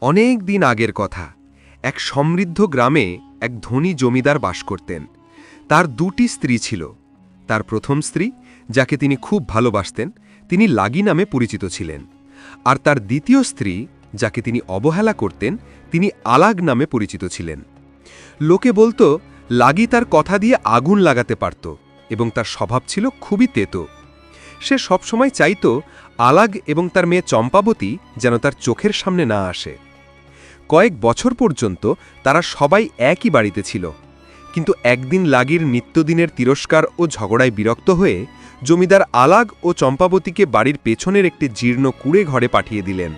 অনেক দিন আগের কথা। এক সমৃদ্ধ গ্রামে এক ধনী জমিদার বাস করতেন। তার দুটি স্ত্রী ছিল। তার প্রথম স্ত্রী, যাকে তিনি খুব ভালোবাসতেন, তিনি লাগি নামে পরিচিত ছিলেন। আর তার দ্বিতীয় স্ত্রী, যাকে তিনি অবহেলা করতেন, তিনি আলাগ নামে পরিচিত ছিলেন। লোকে বলতো, লাগি তার কথা দিয়ে আগুন লাগাতে পারত এবং তার স্বভাব ছিল খুবই তেতো। সে সবসময় চাইত, আলাগ এবং তার মেয়ে চম্পাবতী যেন তার চোখের সামনে না আসে। কয়েক বছর পর্যন্ত তারা সবাই একই বাড়িতে ছিল। কিন্তু একদিন লাগির নিত্যদিনের তিরস্কার ও ঝগড়ায় বিরক্ত হয়ে জমিদার আলাগ ও চম্পাবতীকে বাড়ির পেছনের একটি জীর্ণ কুড়ে ঘরে পাঠিয়ে দিলেন।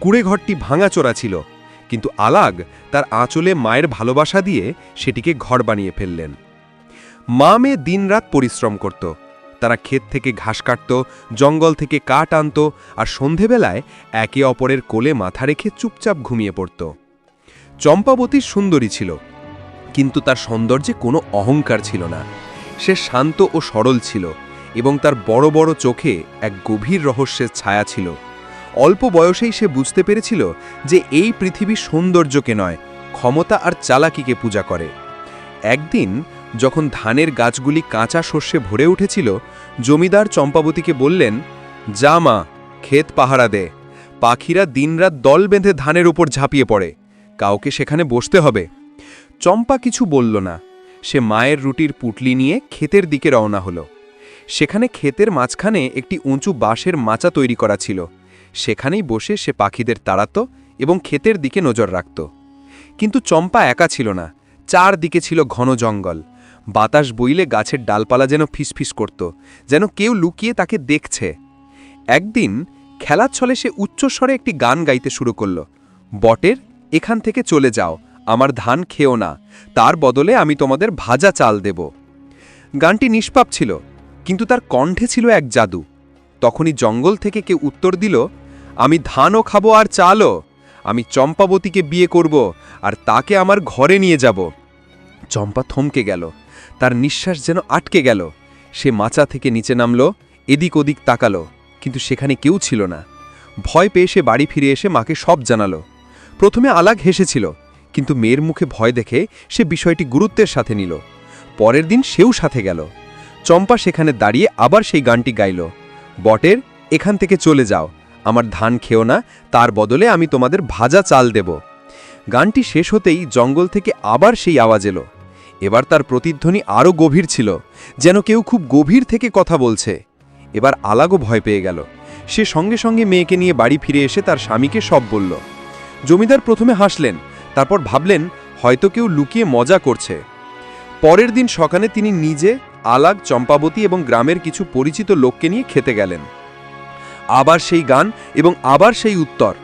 কুড়ে ঘরটি ভাঙাচোরা ছিল, কিন্তু আলাগ তার আঁচলে মায়ের ভালোবাসা দিয়ে সেটিকে ঘর বানিয়ে ফেললেন। মা মেয়ে দিনরাত পরিশ্রম করত তারা ক্ষেত থেকে ঘাস কাটত, জঙ্গল থেকে কাঠ আনত আর সন্ধেবেলায় একে অপরের কোলে মাথা রেখে চুপচাপ ঘুমিয়ে পড়ত। চম্পাবতী সুন্দরী ছিল, কিন্তু তার সৌন্দর্যে কোনো অহংকার ছিল না। সে শান্ত ও সরল ছিল এবং তার বড় বড় চোখে এক গভীর রহস্যের ছায়া ছিল। অল্প বয়সেই সে বুঝতে পেরেছিল যে এই পৃথিবী সৌন্দর্যকে নয়, ক্ষমতা আর চালাকিকে পূজা করে। একদিন যখন ধানের গাছগুলি কাঁচা শস্যে ভরে উঠেছিল জমিদার চম্পাবতীকে বললেন, যা মা, ক্ষেত পাহারা দে। পাখিরা দিনরাত দল বেঁধে ধানের উপর ঝাঁপিয়ে পড়ে। কাউকে সেখানে বসতে হবে চম্পা কিছু বলল না। সে মায়ের রুটির পুটলি নিয়ে ক্ষেতের দিকে রওনা হলো। সেখানে ক্ষেতের মাঝখানে একটি উঁচু বাঁশের মাচা তৈরি করা ছিল। সেখানেই বসে সে পাখিদের তাড়াত এবং ক্ষেতের দিকে নজর রাখত। কিন্তু চম্পা একা ছিল না। চারদিকে ছিল ঘন জঙ্গল। বাতাস বইলে গাছের ডালপালা যেন ফিসফিস করত, যেন কেউ লুকিয়ে তাকে দেখছে। একদিন খেলার ছলে সে উচ্চস্বরে একটি গান গাইতে শুরু করল, বটের, এখান থেকে চলে যাও, আমার ধান খেও না, তার বদলে আমি তোমাদের ভাজা চাল দেব। গানটি নিষ্পাপ ছিল, কিন্তু তার কণ্ঠে ছিল এক জাদু। তখনই জঙ্গল থেকে কেউ উত্তর দিল, আমি ধানও খাব আর চালও, আমি চম্পাবতীকে বিয়ে করব, আর তাকে আমার ঘরে নিয়ে যাব। চম্পা থমকে গেল তার নিঃশ্বাস যেন আটকে গেল। সে মাচা থেকে নিচে নামল, এদিক ওদিক তাকালো, কিন্তু সেখানে কেউ ছিল না। ভয় পেয়ে সে বাড়ি ফিরে এসে মাকে সব জানালো। প্রথমে আলাগ হেসেছিল, কিন্তু মেয়ের মুখে ভয় দেখে সে বিষয়টি গুরুত্বের সাথে নিল। পরের দিন সেও সাথে গেল। চম্পা সেখানে দাঁড়িয়ে আবার সেই গানটি গাইল, বটের, এখান থেকে চলে যাও। আমার ধান খেও না, তার বদলে আমি তোমাদের ভাজা চাল দেব। গানটি শেষ হতেই জঙ্গল থেকে আবার সেই আওয়াজ এলো। এবার তার প্রতিধ্বনি আরও গভীর ছিল, যেন কেউ খুব গভীর থেকে কথা বলছে। এবার আলাগও ভয় পেয়ে গেল। সে সঙ্গে সঙ্গে মেয়েকে নিয়ে বাড়ি ফিরে এসে তার স্বামীকে সব বলল। জমিদার প্রথমে হাসলেন, তারপর ভাবলেন, হয়তো কেউ লুকিয়ে মজা করছে। পরের দিন সকালে তিনি নিজে আলাগ, চম্পাবতী এবং গ্রামের কিছু পরিচিত লোককে নিয়ে খেতে গেলেন। আবার সেই গান এবং আবার সেই উত্তর।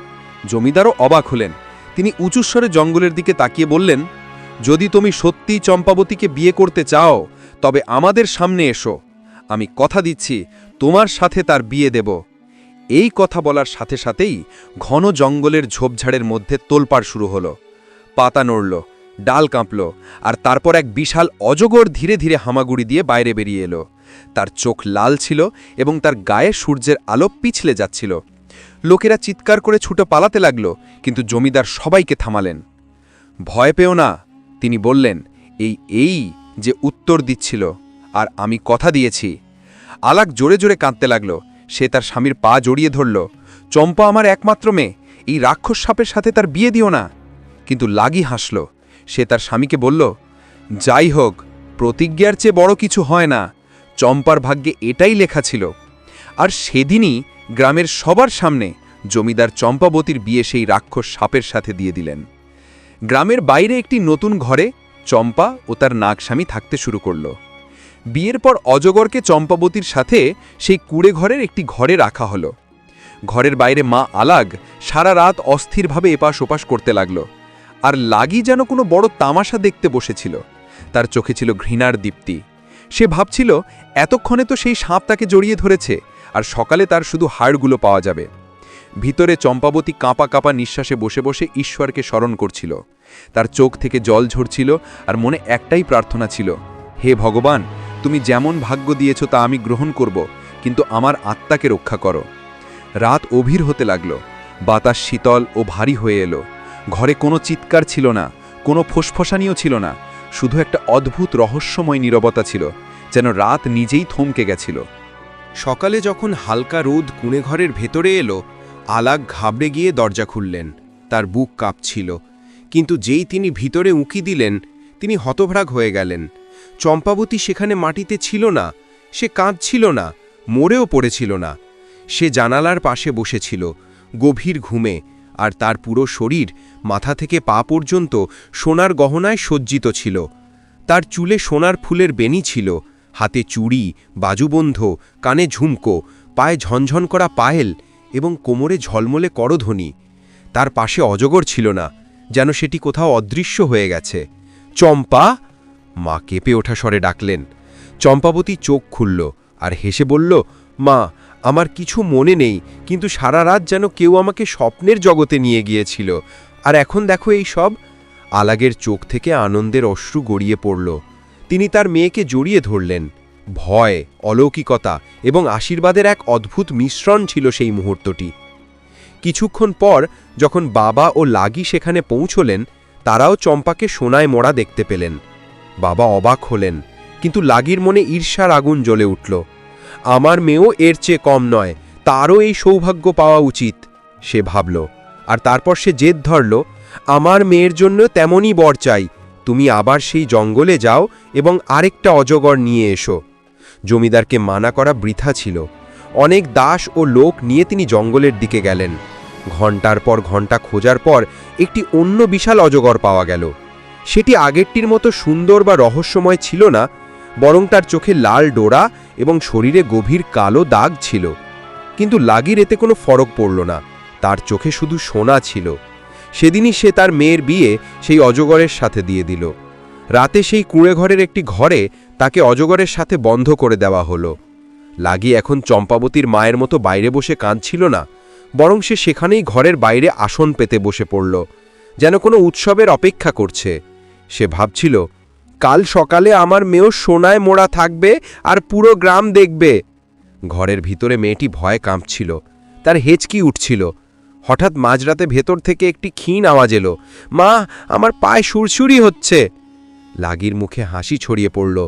জমিদারও অবাক হলেন। তিনি উঁচুস্বরে জঙ্গলের দিকে তাকিয়ে বললেন যদি তুমি সত্যিই চম্পাবতীকে বিয়ে করতে চাও, তবে আমাদের সামনে এসো। আমি কথা দিচ্ছি, তোমার সাথে তার বিয়ে দেব। এই কথা বলার সাথে সাথেই ঘন জঙ্গলের ঝোপঝাড়ের মধ্যে তোলপাড় শুরু হলো। পাতা নড়ল, ডাল কাঁপল, আর তারপর এক বিশাল অজগর ধীরে ধীরে হামাগুড়ি দিয়ে বাইরে বেরিয়ে এলো। তার চোখ লাল ছিল এবং তার গায়ে সূর্যের আলো পিছলে যাচ্ছিল। লোকেরা চিৎকার করে ছুটে পালাতে লাগল, কিন্তু জমিদার সবাইকে থামালেন। ভয় পেও না তিনি বললেন, এই এই যে উত্তর দিচ্ছিল আর আমি কথা দিয়েছি। আলাক জোরে জোরে কাঁদতে লাগল। সে তার স্বামীর পা জড়িয়ে ধরল। চম্পা আমার একমাত্র মেয়ে, এই রাক্ষস সাপের সাথে তার বিয়ে দিও না। কিন্তু লাগি হাসল। সে তার স্বামীকে বলল, যাই হোক, প্রতিজ্ঞার চেয়ে বড় কিছু হয় না। চম্পার ভাগ্যে এটাই লেখা ছিল। আর সেদিনই গ্রামের সবার সামনে জমিদার চম্পাবতীর বিয়ে সেই রাক্ষস সাপের সাথে দিয়ে দিলেন। গ্রামের বাইরে একটি নতুন ঘরে চম্পা ও তার নাগস্বামী থাকতে শুরু করল। বিয়ের পর অজগরকে চম্পাবতীর সাথে সেই কুড়ে ঘরের একটি ঘরে রাখা হলো। ঘরের বাইরে মা আলাগ সারা রাত অস্থিরভাবে এপাশ ওপাশ করতে লাগল। আর লাগি যেন কোনো বড় তামাশা দেখতে বসেছিল। তার চোখে ছিল ঘৃণার দীপ্তি। সে ভাবছিল, এতক্ষণে তো সেই সাপ তাকে জড়িয়ে ধরেছে, আর সকালে তার শুধু হাড়গুলো পাওয়া যাবে। ভিতরে চম্পাবতী কাঁপা কাঁপা নিঃশ্বাসে বসে বসে ঈশ্বরকে স্মরণ করছিল। তার চোখ থেকে জল ঝরছিল আর মনে একটাই প্রার্থনা ছিল, হে ভগবান, তুমি যেমন ভাগ্য দিয়েছ তা আমি গ্রহণ করব, কিন্তু আমার আত্মাকে রক্ষা করো। রাত অভির হতে লাগল, বাতাস শীতল ও ভারী হয়ে এলো। ঘরে কোনো চিৎকার ছিল না, কোনো ফোসফসানিও ছিল না, শুধু একটা অদ্ভুত রহস্যময় নীরবতা ছিল, যেন রাত নিজেই থমকে গেছিল। সকালে যখন হালকা রোদ কুঁড়ে ঘরের ভেতরে এলো আলাক ঘাবড়ে গিয়ে দরজা খুললেন। তার বুক কাঁপছিল। কিন্তু যেই তিনি ভিতরে উঁকি দিলেন, তিনি হতভ্রাগ হয়ে গেলেন। চম্পাবতী সেখানে মাটিতে ছিল না, সে কাঁদছিল না, মরেও পড়েছিল না। সে জানালার পাশে বসেছিল, গভীর ঘুমে, আর তার পুরো শরীর মাথা থেকে পা পর্যন্ত সোনার গহনায় সজ্জিত ছিল। তার চুলে সোনার ফুলের বেনি ছিল, হাতে চুড়ি, বাজুবন্ধ, কানে ঝুমকো, পায়ে ঝনঝন করা পায়েল এবং কোমরে ঝলমলে করধ্বনি। তার পাশে অজগর ছিল না, যেন সেটি কোথাও অদৃশ্য হয়ে গেছে। চম্পা! মা কেঁপে ওঠা স্বরে ডাকলেন। চম্পাবতী চোখ খুলল আর হেসে বলল, মা, আমার কিছু মনে নেই, কিন্তু সারা রাত যেন কেউ আমাকে স্বপ্নের জগতে নিয়ে গিয়েছিল। আর এখন দেখো এই সব? আলাগের চোখ থেকে আনন্দের অশ্রু গড়িয়ে পড়ল। তিনি তার মেয়েকে জড়িয়ে ধরলেন। ভয়, অলৌকিকতা এবং আশীর্বাদের এক অদ্ভুত মিশ্রণ ছিল সেই মুহূর্তটি। কিছুক্ষণ পর যখন বাবা ও লাগি সেখানে পৌঁছলেন, তারাও চম্পাকে সোনায় মোড়া দেখতে পেলেন। বাবা অবাক হলেন, কিন্তু লাগির মনে ঈর্ষার আগুন জ্বলে উঠল। আমার মেয়েও এর চেয়ে কম নয়, তারও এই সৌভাগ্য পাওয়া উচিত সে ভাবল। আর তারপর সে জেদ ধরল, আমার মেয়ের জন্য তেমনই বর চাই, তুমি আবার সেই জঙ্গলে যাও এবং আরেকটা অজগর নিয়ে এসো। জমিদারকে মানা করা বৃথা ছিল। অনেক দাস ও লোক নিয়ে তিনি জঙ্গলের দিকে গেলেন। ঘণ্টার পর ঘণ্টা খোঁজার পর একটি অন্য বিশাল অজগর পাওয়া গেল। সেটি আগেরটির মতো সুন্দর বা রহস্যময় ছিল না, বরং তার চোখে লাল ডোরা এবং শরীরে গভীর কালো দাগ ছিল। কিন্তু লাগির এতে কোনো ফরক পড়ল না, তার চোখে শুধু সোনা ছিল। সেদিনই সে তার মেয়ের বিয়ে সেই অজগরের সাথে দিয়ে দিল। রাতে সেই কুঁড়ে ঘরের একটি ঘরে তাকে অজগরের সাথে বন্ধ করে দেওয়া হলো। লাগি এখন চম্পাবতীর মায়ের মতো বাইরে বসে কাঁদছিল না, বরং সে সেখানেই ঘরের বাইরে আসন পেতে বসে পড়ল, যেন কোনো উৎসবের অপেক্ষা করছে। সে ভাবছিল, কাল সকালে আমার মেয়েও সোনায় মোড়া থাকবে আর পুরো গ্রাম দেখবে। ঘরের ভিতরে মেয়েটি ভয়ে কাঁপছিল, তার হেঁচকি উঠছিল। হঠাৎ মাঝরাতে ভেতর থেকে একটি ক্ষীণ আওয়াজ এলো, মা, আমার পায়ে সুরসুরি হচ্ছে। লাগির মুখে হাসি ছড়িয়ে পড়ল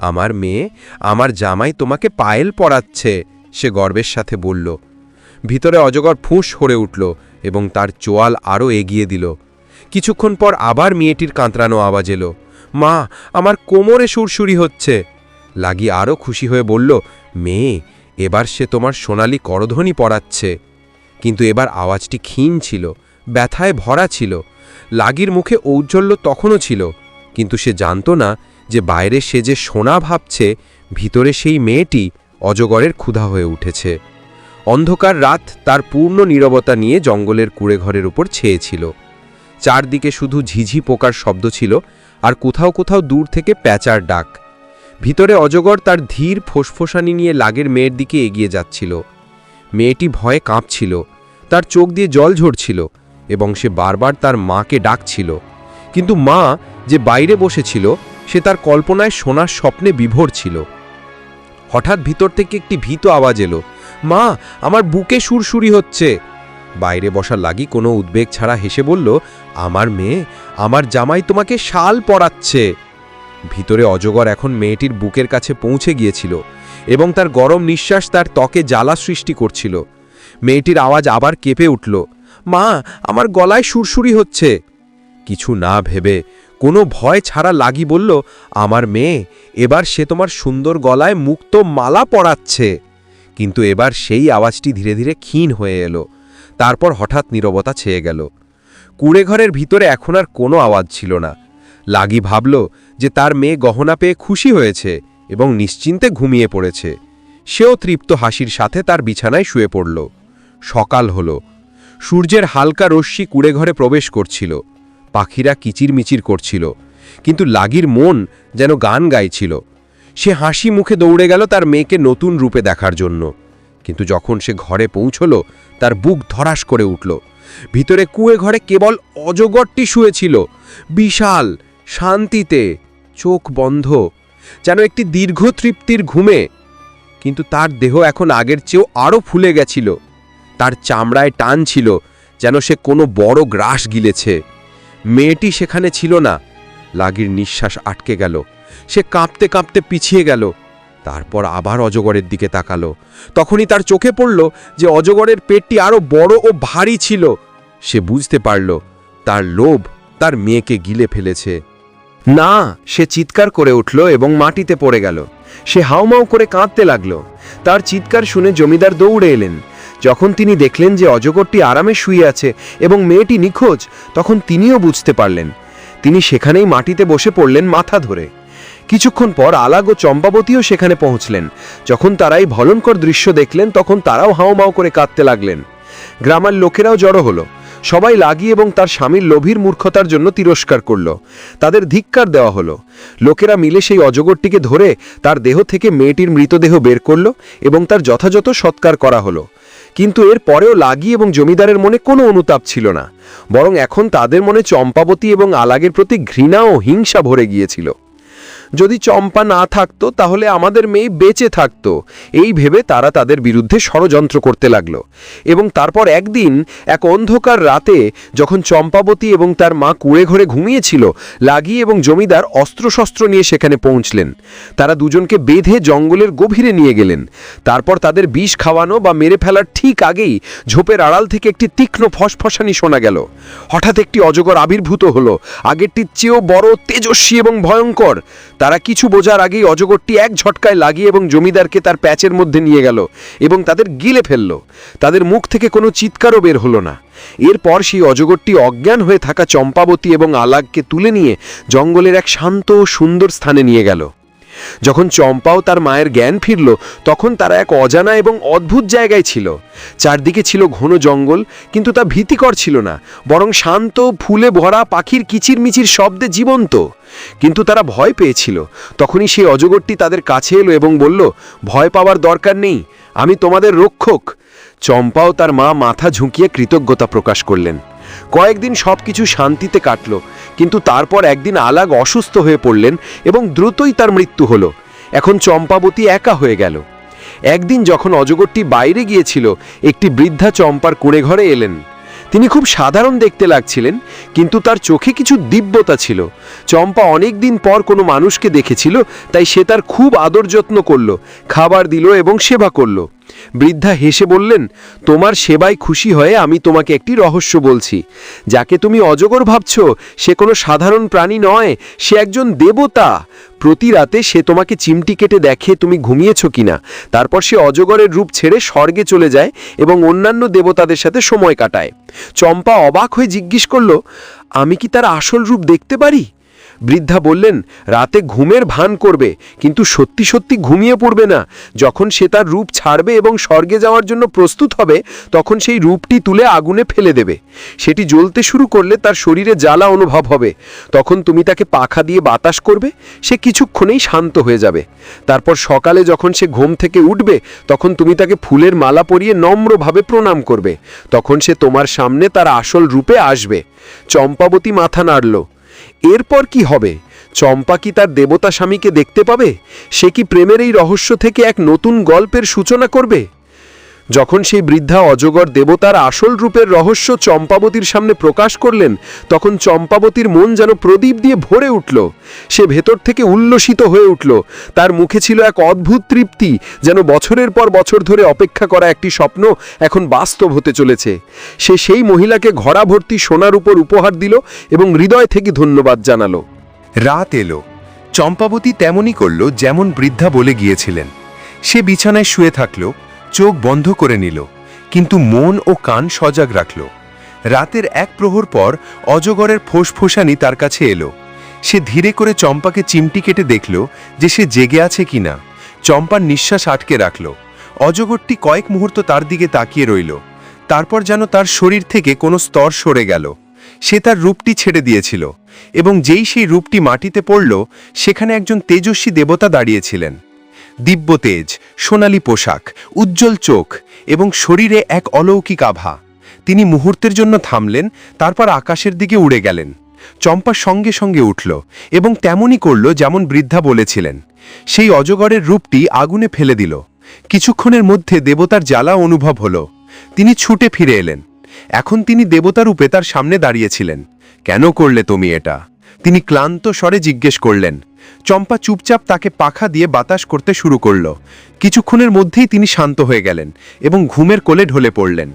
আমার মেয়ে আমার জামাই তোমাকে পায়েল পরাচ্ছে। সে গর্বের সাথে বলল। ভিতরে অজগর ফুঁস হরে উঠল এবং তার চোয়াল আরও এগিয়ে দিল। কিছুক্ষণ পর আবার মেয়েটির কাঁতরানো আওয়াজ এলো। মা, আমার কোমরে সুরসুরি হচ্ছে। লাগি আরও খুশি হয়ে বলল, মেয়ে, এবার সে তোমার সোনালি করধ্বনি পড়াচ্ছে কিন্তু এবার আওয়াজটি ক্ষীণ ছিল, ব্যথায় ভরা ছিল। লাগির মুখে ঔজ্জ্বল্য তখনও ছিল, কিন্তু সে জানত না যে বাইরে সে যে সোনা ভাবছে, ভিতরে সেই মেয়েটি অজগরের ক্ষুধা হয়ে উঠেছে। অন্ধকার রাত তার পূর্ণ নীরবতা নিয়ে জঙ্গলের কুড়েঘরের উপর ছেয়েছিল। চারদিকে শুধু ঝিঝি পোকার শব্দ ছিল আর কোথাও কোথাও দূর থেকে প্যাচার ডাক। ভিতরে অজগর তার ধীর ফোসফোসানি নিয়ে লাগের মেয়ের দিকে এগিয়ে যাচ্ছিল। মেয়েটি ভয়ে কাঁপছিল, তার চোখ দিয়ে জল ঝরছিল এবং সে বারবার তার মাকে ডাকছিল। কিন্তু মা যে বাইরে বসেছিল সে তার কল্পনায় সোনার স্বপ্নে বিভোর ছিল। হঠাৎ ভিতর থেকে একটি ভীত আওয়াজ এলো, মা, আমার বুকে সুরসুরি হচ্ছে। বাইরে বসা লাগি কোনো উদ্বেগ ছাড়া হেসে বলল, আমার মেয়ে, আমার জামাই তোমাকে শাল পরাচ্ছে। ভিতরে অজগর এখন মেয়েটির বুকের কাছে পৌঁছে গিয়েছিল এবং তার গরম নিঃশ্বাস তার ত্বকে জ্বালা সৃষ্টি করছিল। মেয়েটির আওয়াজ আবার কেঁপে উঠল, মা, আমার গলায় সুরসুরি হচ্ছে। কিছু না ভেবে কোনো ভয় ছাড়া লাগি বলল, আমার মেয়ে, এবার সে তোমার সুন্দর গলায় মুক্ত মালা পড়াচ্ছে কিন্তু এবার সেই আওয়াজটি ধীরে ধীরে ক্ষীণ হয়ে এলো। তারপর হঠাৎ নীরবতা ছেয়ে গেল। কুড়েঘরের ভিতরে এখন আর কোনো আওয়াজ ছিল না। লাগি ভাবল যে তার মেয়ে গহনা পেয়ে খুশি হয়েছে এবং নিশ্চিন্তে ঘুমিয়ে পড়েছে। সেও তৃপ্ত হাসির সাথে তার বিছানায় শুয়ে পড়ল। সকাল হল। সূর্যের হালকা রশ্মি কুড়েঘরে প্রবেশ করছিল। পাখিরা কিচিরমিচির করছিল, কিন্তু লাগির মন যেন গান গাইছিল। সে হাসি মুখে দৌড়ে গেল তার মেয়েকে নতুন রূপে দেখার জন্য। কিন্তু যখন সে ঘরে পৌঁছল, তার বুক ধরাস করে উঠল। ভিতরে কুয়ে ঘরে কেবল অজগরটি শুয়েছিল। বিশাল, শান্তিতে, চোখ বন্ধ, যেন একটি দীর্ঘ তৃপ্তির ঘুমে। কিন্তু তার দেহ এখন আগের চেয়েও আরও ফুলে গেছিল। তার চামড়ায় টান ছিল, যেন সে কোনো বড় গ্রাস গিলেছে। মেয়েটি সেখানে ছিল না। লাগির নিঃশ্বাস আটকে গেল। সে কাঁপতে কাঁপতে পিছিয়ে গেল। তারপর আবার অজগরের দিকে তাকালো। তখনই তার চোখে পড়ল যে অজগরের পেটটি আরও বড় ও ভারী ছিল। সে বুঝতে পারল, তার লোভ তার মেয়েকে গিলে ফেলেছে। না, সে চিৎকার করে উঠল এবং মাটিতে পড়ে গেল। সে হাউমাউ করে কাঁদতে লাগল। তার চিৎকার শুনে জমিদার দৌড়ে এলেন। যখন তিনি দেখলেন যে অজগরটি আরামে শুয়ে আছে এবং মেয়েটি নিখোঁজ, তখন তিনিও বুঝতে পারলেন। তিনি সেখানেই মাটিতে বসে পড়লেন মাথা ধরে। কিছুক্ষণ পর আলাগ ও চম্পাবতীও সেখানে পৌঁছলেন। যখন তারা এই ভয়ঙ্কর দৃশ্য দেখলেন, তখন তারাও হাওমাও করে কাঁদতে লাগলেন। গ্রামের লোকেরাও জড়ো হলো। সবাই লাগি এবং তার স্বামীর লোভীর মূর্খতার জন্য তিরস্কার করল। তাদের ধিক্কার দেওয়া হলো। লোকেরা মিলে সেই অজগরটিকে ধরে তার দেহ থেকে মেয়েটির মৃতদেহ বের করল এবং তার যথাযথ সৎকার করা হলো। কিন্তু এর পরেও লাগি এবং জমিদারের মনে কোনো অনুতাপ ছিল না। বরং এখন তাদের মনে চম্পাবতী এবং আলাগের প্রতি ঘৃণা ও হিংসা ভরে গিয়েছিল। যদি চম্পা না থাকতো, তাহলে আমাদের মেয়ে বেঁচে থাকতো। এই ভেবে তারা তাদের বিরুদ্ধে ষড়যন্ত্র করতে লাগল। এবং তারপর একদিন, এক অন্ধকার রাতে, যখন চম্পাবতী এবং তার মা কুড়ে ঘরে ঘুমিয়েছিল, লাগি এবং জমিদার অস্ত্রশস্ত্র নিয়ে সেখানে পৌঁছলেন। তারা দুজনকে বেঁধে জঙ্গলের গভীরে নিয়ে গেলেন। তারপর তাদের বিষ খাওয়ানো বা মেরে ফেলার ঠিক আগেই ঝোপের আড়াল থেকে একটি তীক্ষ্ণ ফসফসানি শোনা গেল। হঠাৎ একটি অজগর আবির্ভূত হলো। আগেরটির চেয়েও বড়, তেজস্বী এবং ভয়ঙ্কর। তারা কিছু বোঝার আগেই অজগরটি এক ঝটকায় লাগিয়ে এবং জমিদারকে তার প্যাচের মধ্যে নিয়ে গেল এবং তাদের গিলে ফেলল। তাদের মুখ থেকে কোনো চিৎকারও বের হলো না। এরপর সেই অজগরটি অজ্ঞান হয়ে থাকা চম্পাবতী এবং আলাগকে তুলে নিয়ে জঙ্গলের এক শান্ত ও সুন্দর স্থানে নিয়ে গেল। যখন চম্পাও তার মায়ের জ্ঞান ফিরল, তখন তারা এক অজানা এবং অদ্ভুত জায়গায় ছিল। চারদিকে ছিল ঘন জঙ্গল, কিন্তু তা ভীতিকর ছিল না, বরং শান্ত, ফুলে ভরা পাখির কিচিরমিচির শব্দে জীবন্ত। কিন্তু তারা ভয় পেয়েছিল। তখনই সেই অজগরটি তাদের কাছে এলো এবং বলল, ভয় পাওয়ার দরকার নেই, আমি তোমাদের রক্ষক। চম্পাও তার মা মাথা ঝুঁকিয়ে কৃতজ্ঞতা প্রকাশ করলেন। কয়েকদিন সব কিছু শান্তিতে কাটল, কিন্তু তারপর একদিন আলাগ অসুস্থ হয়ে পড়লেন এবং দ্রুতই তার মৃত্যু হলো। এখন চম্পাবতী একা হয়ে গেল। একদিন যখন অজগরটি বাইরে গিয়েছিল, একটি বৃদ্ধা চম্পার কুঁড়ে ঘরে এলেন। তিনি খুব সাধারণ দেখতে লাগছিলেন, কিন্তু তার চোখে কিছু দিব্যতা ছিল। চম্পা অনেক দিন পর কোনো মানুষকে দেখেছিল, তাই সে তার খুব আদর যত্ন করল, খাবার দিল এবং সেবা করল। বৃদ্ধা হেসে বললেন, তোমার সেবায় খুশি হয়ে আমি তোমাকে একটি রহস্য বলছি। যাকে তুমি অজগর ভাবছ, সে কোনো সাধারণ প্রাণী নয়, সে একজন দেবতা। প্রতি রাতে সে তোমাকে চিমটি কেটে দেখে তুমি ঘুমিয়েছ কিনা। তারপর সে অজগরের রূপ ছেড়ে স্বর্গে চলে যায় এবং অন্যান্য দেবতাদের সাথে সময় কাটায়। চম্পা অবাক হয়ে জিজ্ঞেস করল, আমি কি তার আসল রূপ দেখতে পারি? বৃদ্ধা বললেন, রাতে ঘুমের ভান করবে, কিন্তু সত্যি সত্যি ঘুমিয়ে পড়বে না। যখন সে তার রূপ ছাড়বে এবং স্বর্গে যাওয়ার জন্য প্রস্তুত হবে, তখন সেই রূপটি তুলে আগুনে ফেলে দেবে। সেটি জ্বলতে শুরু করলে তার শরীরে জ্বালা অনুভব হবে। তখন তুমি তাকে পাখা দিয়ে বাতাস করবে, সে কিছুক্ষণেই শান্ত হয়ে যাবে। তারপর সকালে যখন সে ঘুম থেকে উঠবে, তখন তুমি তাকে ফুলের মালা পরিয়ে নম্রভাবে প্রণাম করবে। তখন সে তোমার সামনে তার আসল রূপে আসবে। চম্পাবতী মাথা নাড়ল। এরপর কি হবে? চম্পা কি তার দেবতা স্বামীকে দেখতে পাবে? সে কি প্রেমের এই রহস্য থেকে এক নতুন গল্পের সূচনা করবে? যখন সেই বৃদ্ধা অজগর দেবতার আসল রূপের রহস্য চম্পাবতীর সামনে প্রকাশ করলেন, তখন চম্পাবতীর মন যেন প্রদীপ দিয়ে ভরে উঠল। সে ভেতর থেকে উল্লসিত হয়ে উঠল। তার মুখে ছিল এক অদ্ভুত তৃপ্তি, যেন বছরের পর বছর ধরে অপেক্ষা করা একটি স্বপ্ন এখন বাস্তব হতে চলেছে। সে সেই মহিলাকে ঘড়া ভর্তি সোনার উপর উপহার দিল এবং হৃদয় থেকে ধন্যবাদ জানালো। রাত এলো। চম্পাবতী তেমনই করল যেমন বৃদ্ধা বলে গিয়েছিলেন। সে বিছানায় শুয়ে থাকল চোখ বন্ধ করে নিল, কিন্তু মন ও কান সজাগ রাখল। রাতের এক প্রহর পর অজগরের ফোসফোসানি তার কাছে এলো। সে ধীরে করে চম্পাকে চিমটি কেটে দেখল যে সে জেগে আছে কিনা চম্পার নিঃশ্বাস আটকে রাখল। অজগরটি কয়েক মুহূর্ত তার দিকে তাকিয়ে রইল। তারপর যেন তার শরীর থেকে কোনো স্তর সরে গেল। সে তার রূপটি ছেড়ে দিয়েছিল এবং যেই সেই রূপটি মাটিতে পড়ল, সেখানে একজন তেজস্বী দেবতা দাঁড়িয়েছিলেন দিব্য তেজ, সোনালি পোশাক, উজ্জ্বল চোখ এবং শরীরে এক অলৌকিক আভা। তিনি মুহূর্তের জন্য থামলেন, তারপর আকাশের দিকে উড়ে গেলেন। চম্পা সঙ্গে সঙ্গে উঠল এবং তেমনই করল যেমন বৃদ্ধা বলেছিলেন। সেই অজগরের রূপটি আগুনে ফেলে দিল। কিছুক্ষণের মধ্যে দেবতার জ্বালা অনুভব হল। তিনি ছুটে ফিরে এলেন। এখন তিনি দেবতা রূপে তার সামনে দাঁড়িয়েছিলেন। কেন করলে তুমি এটা? তিনি ক্লান্ত স্বরে জিজ্ঞেস করলেন। চম্পা চুপচাপ তাকে পাখা দিয়ে বাতাস করতে শুরু করল। কিছুক্ষণের মধ্যেই তিনি শান্ত হয়ে গেলেন এবং ঘুমের কোলে ঢলে পড়লেন।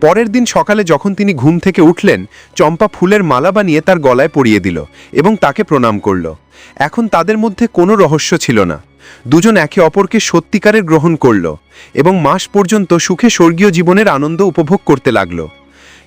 পরের দিন সকালে যখন তিনি ঘুম থেকে উঠলেন, চম্পা ফুলের মালা বানিয়ে তার গলায় পরিয়ে দিল এবং তাকে প্রণাম করল। এখন তাদের মধ্যে কোনো রহস্য ছিল না। দুজন একে অপরকে সত্যিকারের গ্রহণ করল এবং মাস পর্যন্ত সুখে স্বর্গীয় জীবনের আনন্দ উপভোগ করতে লাগল।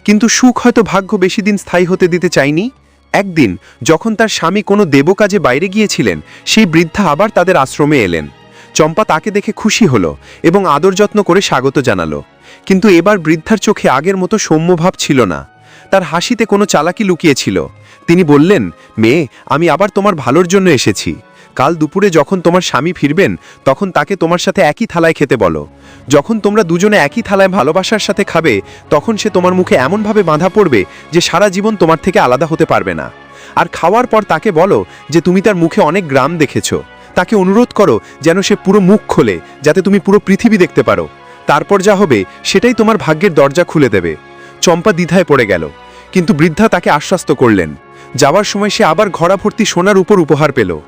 কিন্তু সুখ হয়তো ভাগ্য বেশি দিন স্থায়ী হতে দিতে চায়নি? একদিন, যখন তার স্বামী কোনো দেবকাজে বাইরে গিয়েছিলেন, সেই বৃদ্ধা আবার তাদের আশ্রমে এলেন। চম্পা তাকে দেখে খুশি হলো এবং আদর যত্ন করে স্বাগত জানালো। কিন্তু এবার বৃদ্ধার চোখে আগের মতো সৌম্যভাব ছিল না। তার হাসিতে কোনো চালাকি লুকিয়েছিল। তিনি বললেন, মেয়ে, আমি আবার তোমার ভালোর জন্য এসেছি। কাল দুপুরে যখন তোমার স্বামী ফিরবেন, তখন তাকে তোমার সাথে একই থালায় খেতে বলো। যখন তোমরা দুজনে একই থালায় ভালোবাসার সাথে খাবে, তখন সে তোমার মুখে এমনভাবে বাঁধা পড়বে যে সারা জীবন তোমার থেকে আলাদা হতে পারবে না। আর খাওয়ার পর তাকে বলো যে তুমি তার মুখে অনেক গ্রাম দেখেছ। তাকে অনুরোধ করো যেন সে পুরো মুখ খোলে, যাতে তুমি পুরো পৃথিবী দেখতে পারো। তারপর যা হবে, সেটাই তোমার ভাগ্যের দরজা খুলে দেবে। চম্পা দ্বিধায় পড়ে গেল। কিন্তু বৃদ্ধা তাকে আশ্বস্ত করলেন। যাওয়ার সময় সে আবার ঘরা ভর্তি সোনার উপর উপহার পেল।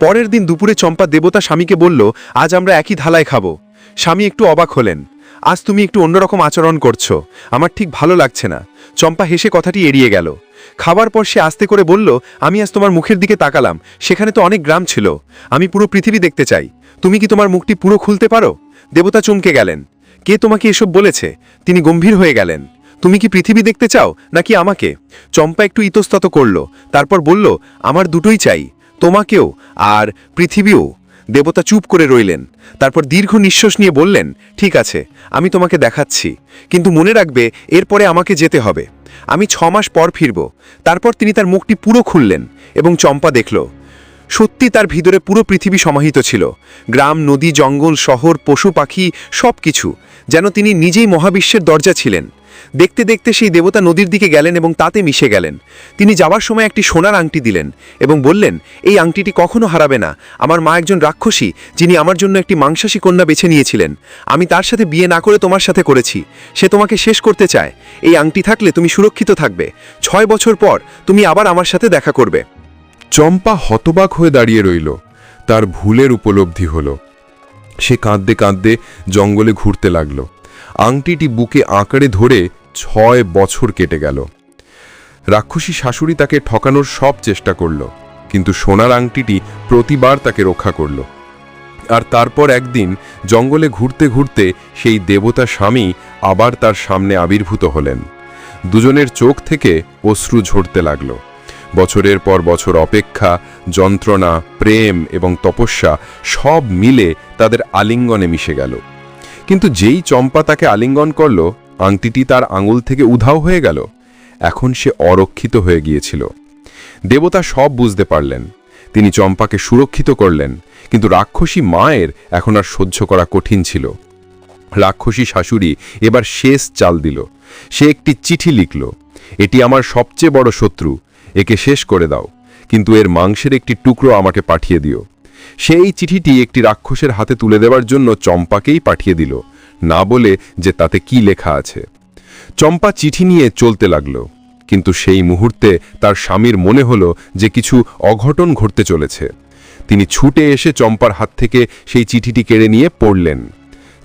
পরের দিন দুপুরে চম্পা দেবতা স্বামীকে বলল, আজ আমরা একই ধালায় খাব। স্বামী একটু অবাক হলেন, আজ তুমি একটু অন্যরকম আচরণ করছ, আমার ঠিক ভালো লাগছে না। চম্পা হেসে কথাটি এড়িয়ে গেল। খাবার পর সে আস্তে করে বলল, আমি আজ তোমার মুখের দিকে তাকালাম, সেখানে তো অনেক গ্রাম ছিল, আমি পুরো পৃথিবী দেখতে চাই। তুমি কি তোমার মুখটি পুরো খুলতে পারো? দেবতা চমকে গেলেন, কে তোমাকে এসব বলেছে? তিনি গম্ভীর হয়ে গেলেন। তুমি কি পৃথিবী দেখতে চাও নাকি আমাকে? চম্পা একটু ইতস্তত করল, তারপর বলল, আমার দুটোই চাই। তোমাকেও আর পৃথিবীও। দেবতা চুপ করে রইলেন। তারপর দীর্ঘ নিঃশ্বাস নিয়ে বললেন, ঠিক আছে, আমি তোমাকে দেখাচ্ছি। কিন্তু মনে রাখবে, এরপরে আমাকে যেতে হবে। আমি ছ মাস পর ফিরব। তারপর তিনি তার মুখটি পুরো খুললেন এবং চম্পা দেখল। সত্যি তার ভিতরে পুরো পৃথিবী সমাহিত ছিল। গ্রাম, নদী, জঙ্গল, শহর, পশু, পাখি সব কিছু যেন তিনি নিজেই মহাবিশ্বের দরজা ছিলেন। দেখতে দেখতে সেই দেবতা নদীর দিকে গেলেন এবং তাতে মিশে গেলেন। তিনি যাওয়ার সময় একটি সোনার আংটি দিলেন এবং বললেন, এই আংটিটি কখনো হারাবে না। আমার মা একজন রাক্ষসী, যিনি আমার জন্য একটি মাংসাশী কন্যা বেছে নিয়েছিলেন। আমি তার সাথে বিয়ে না করে তোমার সাথে করেছি। সে তোমাকে শেষ করতে চায়। এই আংটি থাকলে তুমি সুরক্ষিত থাকবে। ছয় বছর পর তুমি আবার আমার সাথে দেখা করবে। চম্পা হতবাক হয়ে দাঁড়িয়ে রইল। তার ভুলের উপলব্ধি হল। সে কাঁদতে কাঁদতে জঙ্গলে ঘুরতে লাগল। আংটিটি বুকে আঁকড়ে ধরে ছয় বছর কেটে গেল। রাক্ষসী শাশুড়ি তাকে ঠকানোর সব চেষ্টা করল, কিন্তু সোনার আংটিটি প্রতিবার তাকে রক্ষা করল। আর তারপর একদিন জঙ্গলে ঘুরতে ঘুরতে সেই দেবতা স্বামী আবার তার সামনে আবির্ভূত হলেন। দুজনের চোখ থেকে অশ্রু ঝরতে লাগল। বছরের পর বছর অপেক্ষা, যন্ত্রণা, প্রেম এবং তপস্যা সব মিলে তাদের আলিঙ্গনে মিশে গেল। কিন্তু যেই চম্পা তাকে আলিঙ্গন করল, আংটিটি তার আঙুল থেকে উধাও হয়ে গেল। এখন সে অরক্ষিত হয়ে গিয়েছিল। দেবতা সব বুঝতে পারলেন। তিনি চম্পাকে সুরক্ষিত করলেন, কিন্তু রাক্ষসী মায়ের এখন আর সহ্য করা কঠিন ছিল। রাক্ষসী শাশুড়ি এবার শেষ চাল দিল। সে একটি চিঠি লিখল, এটি আমার সবচেয়ে বড় শত্রু, একে শেষ করে দাও, কিন্তু এর মাংসের একটি টুকরো আমাকে পাঠিয়ে দিও। সে এই চিঠিটি একটি রাক্ষসের হাতে তুলে দেওয়ার জন্য চম্পাকেই পাঠিয়ে দিল, না বলে যে তাতে কি লেখা আছে। চম্পা চিঠি নিয়ে চলতে লাগল, কিন্তু সেই মুহূর্তে তার স্বামীর মনে হলো যে কিছু অঘটন ঘটতে চলেছে। তিনি ছুটে এসে চম্পার হাত থেকে সেই চিঠিটি কেড়ে নিয়ে পড়লেন।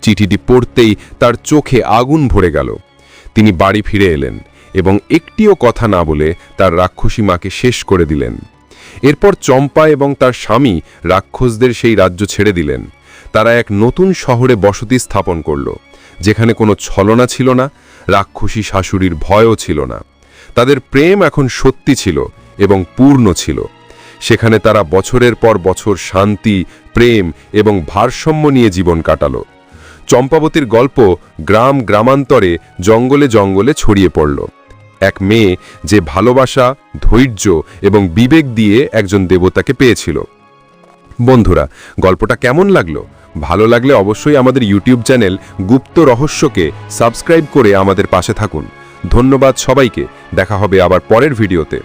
চিঠিটি পড়তেই তার চোখে আগুন ভরে গেল। তিনি বাড়ি ফিরে এলেন এবং একটিও কথা না বলে তার রাক্ষসী মাকে শেষ করে দিলেন। এরপর চম্পা এবং তার স্বামী রাক্ষসদের সেই রাজ্য ছেড়ে দিলেন। তারা এক নতুন শহরে বসতি স্থাপন করল, যেখানে কোনো ছলনা ছিল না, রাক্ষসী শাশুড়ির ভয়ও ছিল না। তাদের প্রেম এখন সত্যি ছিল এবং পূর্ণ ছিল। সেখানে তারা বছরের পর বছর শান্তি, প্রেম এবং ভারসাম্য নিয়ে জীবন কাটালো। চম্পাবতীর গল্প গ্রাম গ্রামান্তরে জঙ্গলে জঙ্গলে ছড়িয়ে পড়ল। এক মেয়ে যে ভালোবাসা, ধৈর্য এবং বিবেক দিয়ে একজন দেবতাকে পেয়েছিল। বন্ধুরা, গল্পটা কেমন লাগল? ভালো লাগলে অবশ্যই আমাদের ইউটিউব চ্যানেল গুপ্ত রহস্যকে সাবস্ক্রাইব করে আমাদের পাশে থাকুন। ধন্যবাদ সবাইকে। দেখা হবে আবার পরের ভিডিওতে।